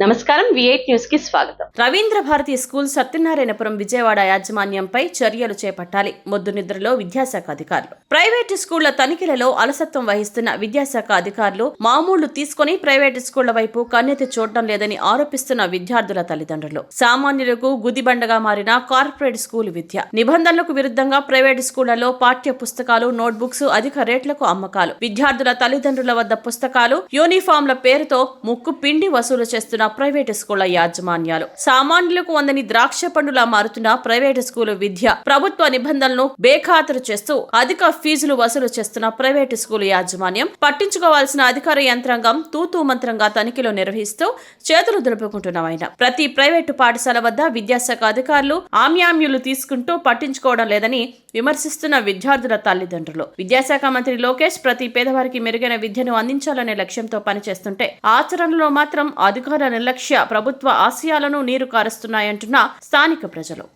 నమస్కారం విఐట్ న్యూస్కి స్వాగతం. రవీంద్ర భారతి స్కూల్ సత్యనారాయణపురం విజయవాడ యాజమాన్యంపై చర్యలు చేపట్టాలి. మొద్దు నిద్రలో విద్యాశాఖ అధికారులు. ప్రైవేటు స్కూళ్ళ తనిఖీలలో అలసత్వం వహిస్తున్న విద్యాశాఖ అధికారులు మామూళ్ళు తీసుకుని ప్రైవేటు స్కూళ్ళ వైపు కన్నెత్తి చూడటం లేదని ఆరోపిస్తున్న విద్యార్థుల తల్లిదండ్రులు. సామాన్యులకు గుదిబండగా మారిన కార్పొరేట్ స్కూల్ విద్య. నిబంధనలకు విరుద్ధంగా ప్రైవేటు స్కూళ్ళలో పాఠ్య పుస్తకాలు నోట్బుక్స్ అధిక రేట్లకు అమ్మకాలు. విద్యార్థుల తల్లిదండ్రుల వద్ద పుస్తకాలు యూనిఫామ్ల పేరుతో ముక్కు పిండి వసూలు చేస్తున్న ప్రైవేటు స్కూళ్ళ యాజమాన్యాలు. సామాన్యులకు వందని ద్రాక్ష పండులా మారుతున్న ప్రైవేటు స్కూలు విద్య ప్రభుత్వ నిబంధనలను బేఖాతరు చేస్తూ అధిక ఫీజులు వసూలు చేస్తున్న ప్రైవేటు స్కూలు యాజమాన్యం పట్టించుకోవాల్సిన అధికార యంత్రాంగం తూతూ మంత్రంగా తనిఖీలు నిర్వహిస్తూ చేతులు దులుపుకుంటున్నామైన ప్రతి ప్రైవేటు పాఠశాల వద్ద విద్యాశాఖ అధికారులు ఆమ్యామ్యులు తీసుకుంటూ పట్టించుకోవడం లేదని విమర్శిస్తున్న విద్యార్థుల తల్లిదండ్రులు. విద్యాశాఖ మంత్రి లోకేష్ ప్రతి పేదవారికి మెరుగైన విద్యను అందించాలనే లక్ష్యంతో పనిచేస్తుంటే ఆచరణలో మాత్రం అధికార నిర్లక్ష్య ప్రభుత్వ ఆశయాలను నీరు కారుస్తున్నాయంటున్న స్థానిక ప్రజలు.